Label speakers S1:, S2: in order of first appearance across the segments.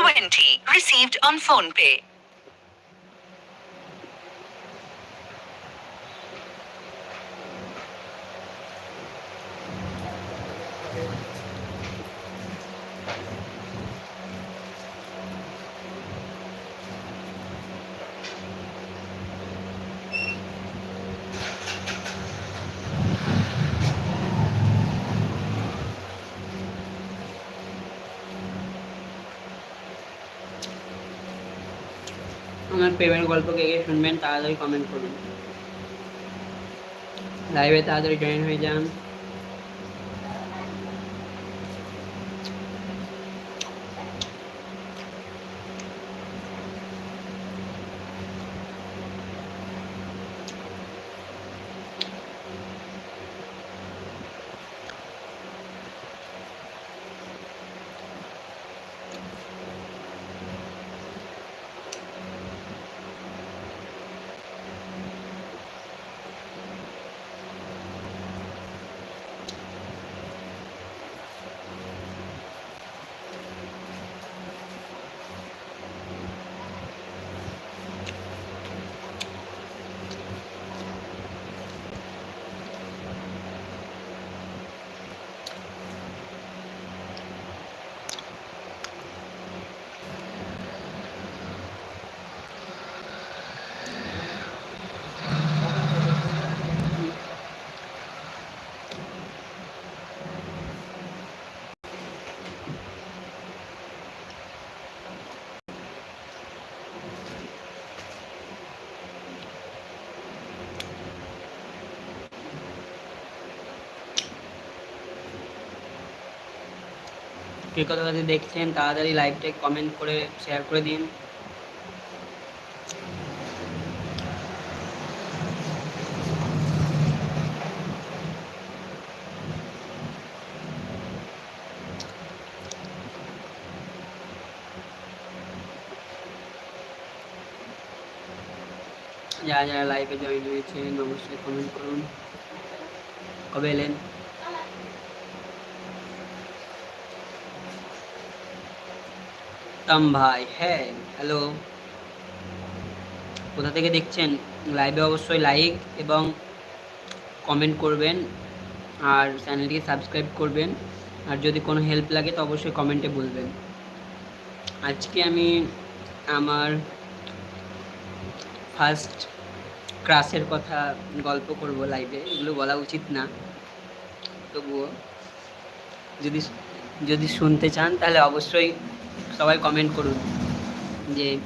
S1: 20 received on PhonePe.
S2: আমার প্রেমের গল্প কে কে শুনবেন তাড়াতাড়ি কমেন্ট করুন। লাইভে তাড়াতাড়ি জয়েন হয়ে যান। কে কত কাছে দেখছেন, তাড়াতাড়ি লাইভটা কমেন্ট করে শেয়ার করে দিন। যারা যারা লাইভে জয়েন হয়েছেন অবশ্যই কমেন্ট করুন। কবে এলেন? তাম ভাই হ্যাঁ হ্যালো কোথা থেকে দেখছেন? লাইভে অবশ্যই লাইক এবং কমেন্ট করবেন আর চ্যানেলটিকে সাবস্ক্রাইব করবেন। আর যদি কোনো হেল্প লাগে, তো অবশ্যই কমেন্টে বলবেন। আজকে আমি আমার ফার্স্ট ক্রাশের কথা গল্প করব লাইভে এগুলো বলা উচিত না। তবুও যদি যদি শুনতে চান, তাহলে অবশ্যই সবাই কমেন্ট করুন যে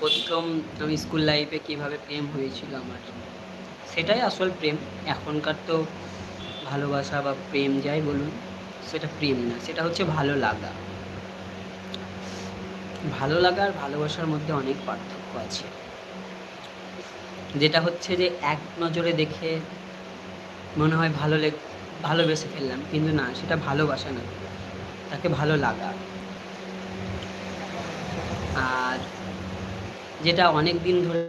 S2: প্রথম আমি স্কুল লাইফে কীভাবে প্রেম হয়েছিল আমার। সেটাই আসল প্রেম। এখনকার তো ভালোবাসা বা প্রেম যাই বলুন, সেটা প্রেম না, সেটা হচ্ছে ভালো লাগা। ভালো লাগা আর ভালোবাসার মধ্যে অনেক পার্থক্য আছে। যেটা হচ্ছে যে এক নজরে দেখে মনে হয় ভালো লেগ, ভালোবেসে ফেললাম, কিন্তু না, সেটা ভালোবাসা না, তাকে ভালো লাগা। আর যেটা অনেক দিন ধরে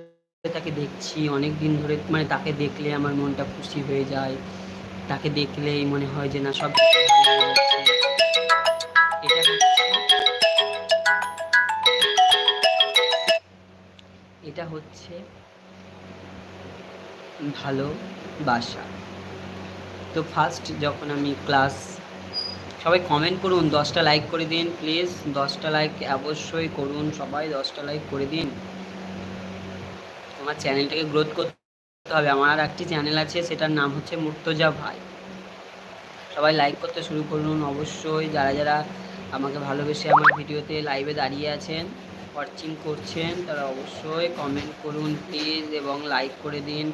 S2: তাকে দেখছি অনেক দিন ধরে মানে তাকে দেখলে আমার মনটা খুশি হয়ে যায় তাকে দেখলেই মনে হয় যে না, সব। এটা এটা হচ্ছে ভালোবাসা তো ফার্স্ট যখন আমি ক্লাস সবাই কমেন্ট করুন, দশটা লাইক করে দিন প্লিজ দশটা লাইক অবশ্যই করুন সবাই, দশটা লাইক করে দিন। আমার চ্যানেলটাকে গ্রোথ করতে হবে। আমার একটি চ্যানেল আছে, সেটার নাম হচ্ছে মুর্তজা ভাই। সবাই লাইক করতে শুরু করুন অবশ্যই। যারা যারা আমাকে ভালোবেসে আমার ভিডিওতে লাইভে দাঁড়িয়ে আছেন ওয়াচিং করছেন, তারা অবশ্যই কমেন্ট করুন প্লিজ এবং লাইক করে দিন।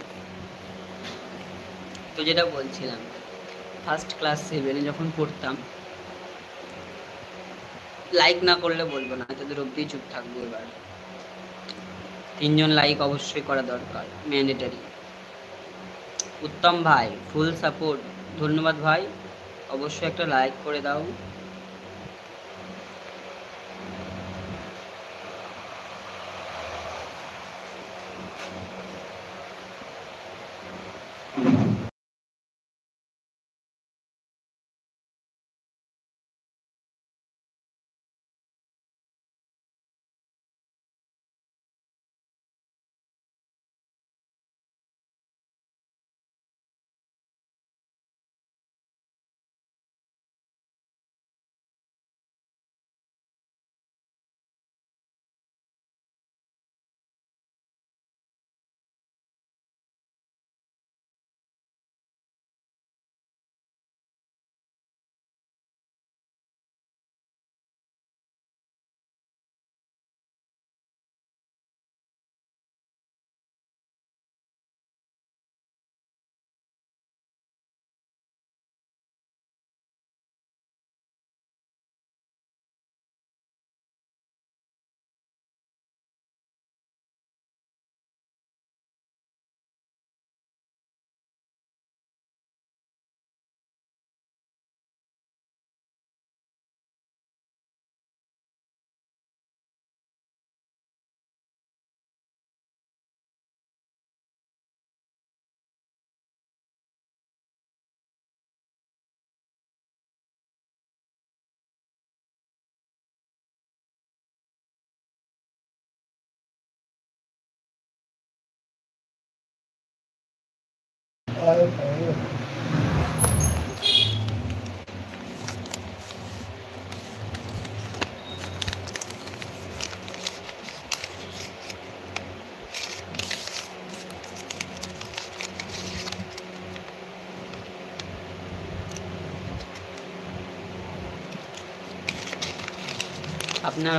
S2: তো যেটা বলছিলাম ফার্স্ট ক্লাস সেভেনে যখন পড়তাম লাইক না করলে বলব না তাদের অব্দি চুপ থাকব এবার। তিনজন লাইক অবশ্যই করা দরকার ম্যান্ডেটারি উত্তম ভাই ফুল সাপোর্ট ধন্যবাদ ভাই, অবশ্যই একটা লাইক করে দাও। আপনার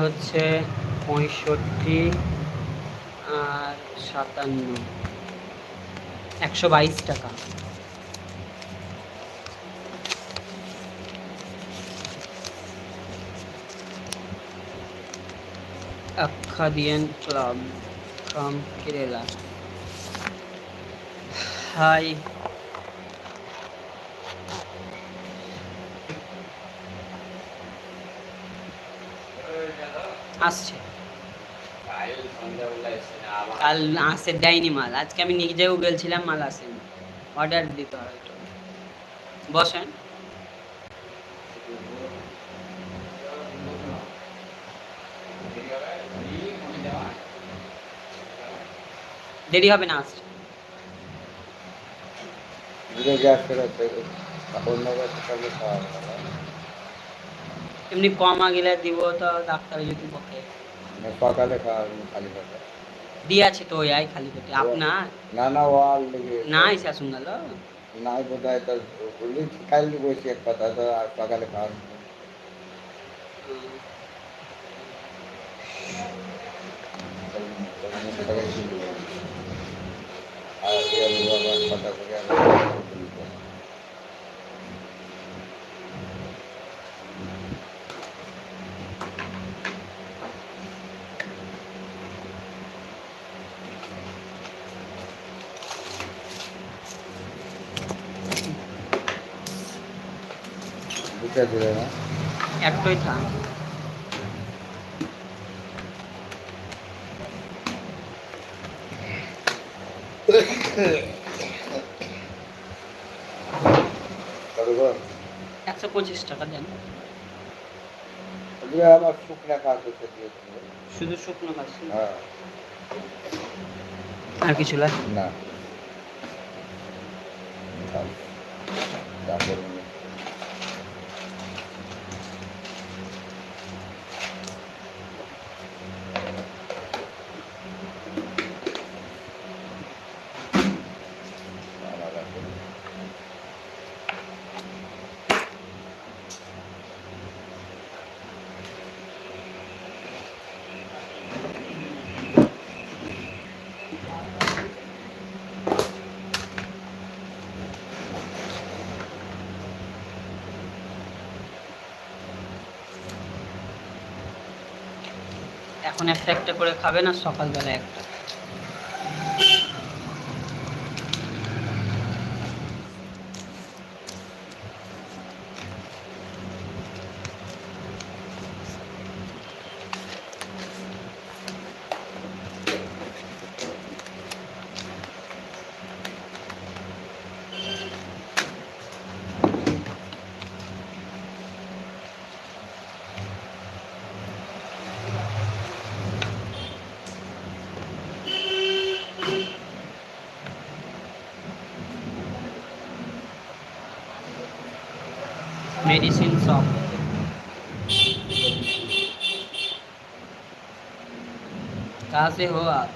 S2: হচ্ছে পঁয়ষট্টি আর সাতান্ন। একশো বাইশ টাকা Akkadian Club from Kerala. Hi. আসছে কাল আসে দেয়নি মাল আজকে আমি নিজেও গেছিলাম মাল আসেনি অর্ডার দিতে হয় একটু। বসেন দেরি হবে না আসছে। এমনি কমা গেলে দিব তো ডাক্তার যদি
S3: মানে সকালে খাওয়া হবে না খালি পেটে
S2: দিয়ে আছে তো ওই আই খালি পেটে আপনার
S3: না না ওয়াল লেগে
S2: নাই শাশুন গেল
S3: নাই বোধ হয় তো বললি কালকে বসি এক কথা তো আর সকালে খাওয়া হবে না। তখন সকালে শুরু হবে। আর এই আমি আবার কথা দিলে না
S2: একটাই থাক। একশো পঁচিশ টাকা দেন।
S3: আমার শুকনা কাজ করতে দিয়েছিল
S2: শুধু শুকনো
S3: হ্যাঁ।
S2: আর কিছু লাগে
S3: না।
S2: এখন একটা একটা করে খাবে না সকালবেলা একটা। Medicine shop. कहाँ से हो आप?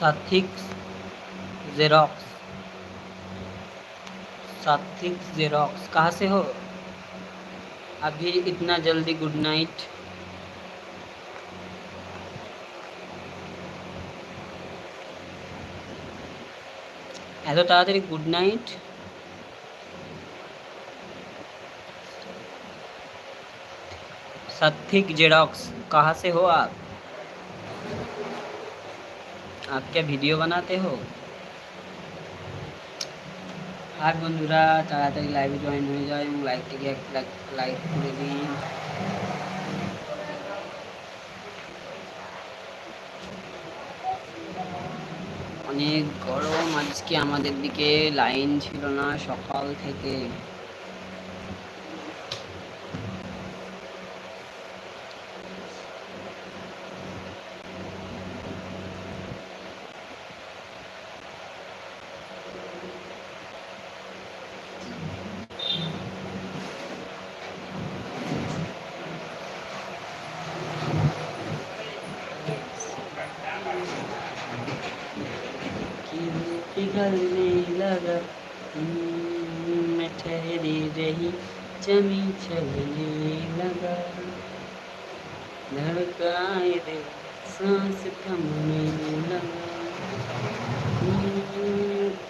S2: सात्विक जेरोक्स सात्विक जेरोक्स कहाँ से हो? अभी इतना जल्दी गुड नाइट। এত তাড়াতাড়ি গুড নাইট सत्थिक जेरोक्स कहाँ से हो आप आप क्या वीडियो बनाते हो আর বন্ধুরা তাড়াতাড়ি লাইভে জয়েন হয়ে যায় এবং লাইকটিকে একটা লাইক করে দিন অনেক গরম। আজকে আমাদের দিকে লাইন ছিল না সকাল থেকে। पिघलने लगा। मैं ठहरे रही जमी चलने लगा। धड़काए रे सांस थमने लगा।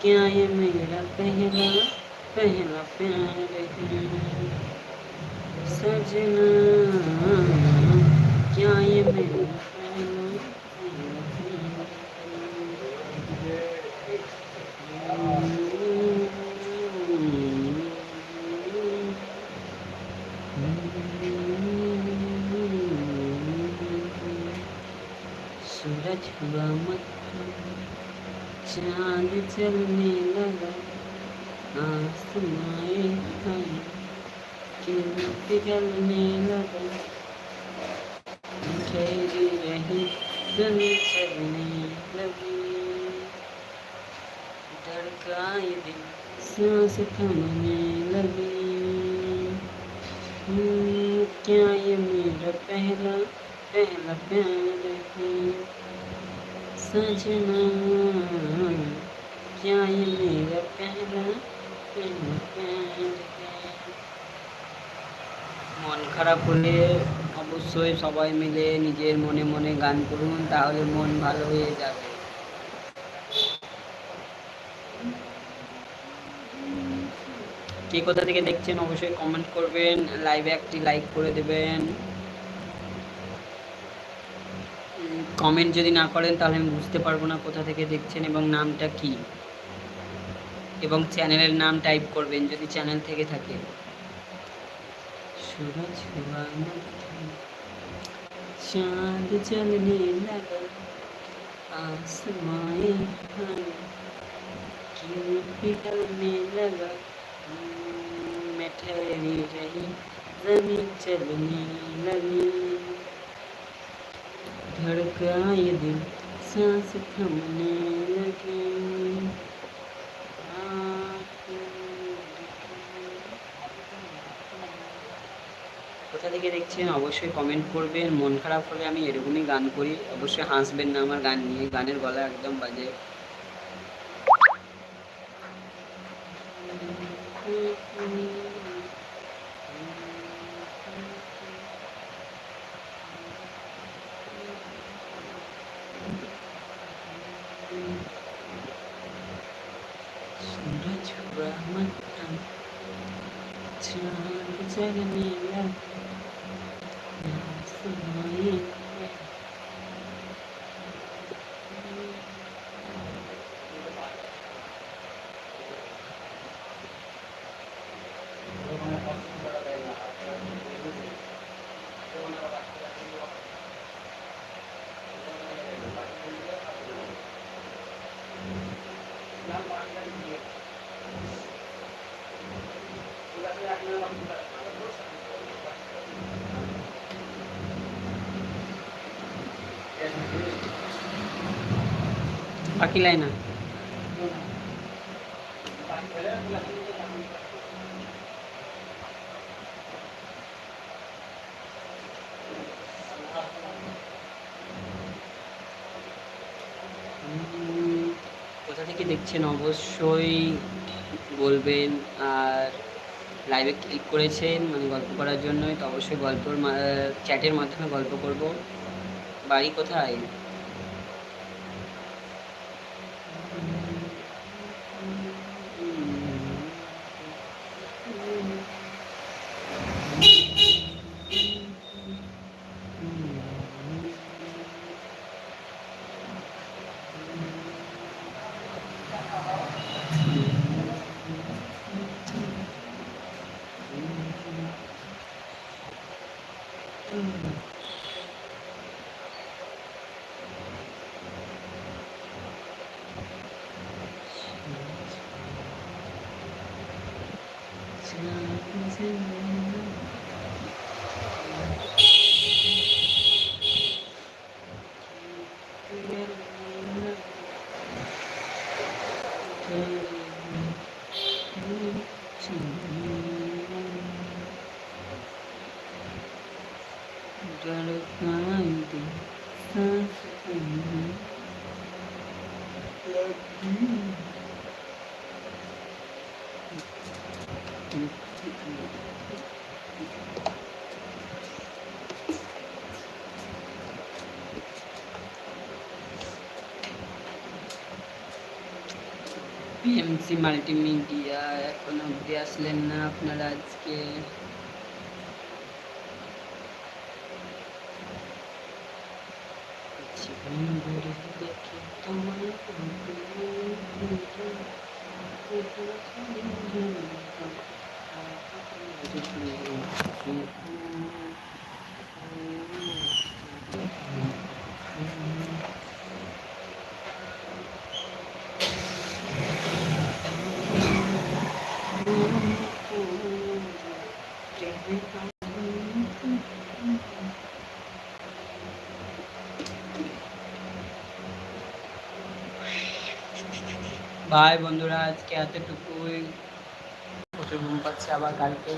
S2: क्या ये मेरा पहला पहला प्यार है सजना, क्या ये मेरा हुआ चाँद चलने लगा आसमाए खाए किरण पिघलने लगा ठहरी रही जमी चलने लगी धड़काए दिल सांस थमने लगी हम्म, क्या ये मेरा पहला पहला प्यार है? सजना क्या ये मेरा पहला पहला प्यार है মন খারাপ হলে অবশ্যই সবাই মিলে নিজের মনে মনে গান করুন তাহলে মন ভালো হয়ে যাবে কে কোথা থেকে দেখছেন অবশ্যই কমেন্ট করবেন লাইভে একটি লাইক করে দেবেন কমেন্ট যদি না করেন তাহলে আমি বুঝতে পারবো না কোথা থেকে দেখছেন এবং নামটা কি এবং চ্যানেলের নাম টাইপ করবেন যদি চ্যানেল থেকে থাকে सूरज हुआ मत्था चांद चलने लगा आसमाए खाए क्यों पिघलने लगा हम्म, मैं ठहरी रही जमीन चलने लगी धड़काए दिल सांस थमने लगी কোথা থেকে দেখছেন অবশ্যই কমেন্ট করবেন মন খারাপ হলে আমি এরকমই গান করি অবশ্যই হাসবেন না আমার গান নিয়ে গানের গলা একদম বাজে 想见你一面你好自然而已 বাকি লাইনা উম, কোথা থেকে দেখছেন? অবশ্যই বলবেন আর লাইভে ক্লিক করেছেন মানে গল্প করার জন্যই তো অবশ্যই গল্পর চ্যাটের মাধ্যমে গল্প করব। বাড়ি কোথায়? 감사합니다. পিএমসি মাল্টিমিডিয়া এখন অবধি আসলেন না আপনারা আজকে আচ্ছা, Thank you. বাই বন্ধুরা আজকে এতটুকুই প্রচুর ঘুম পাচ্ছে আবার কালকে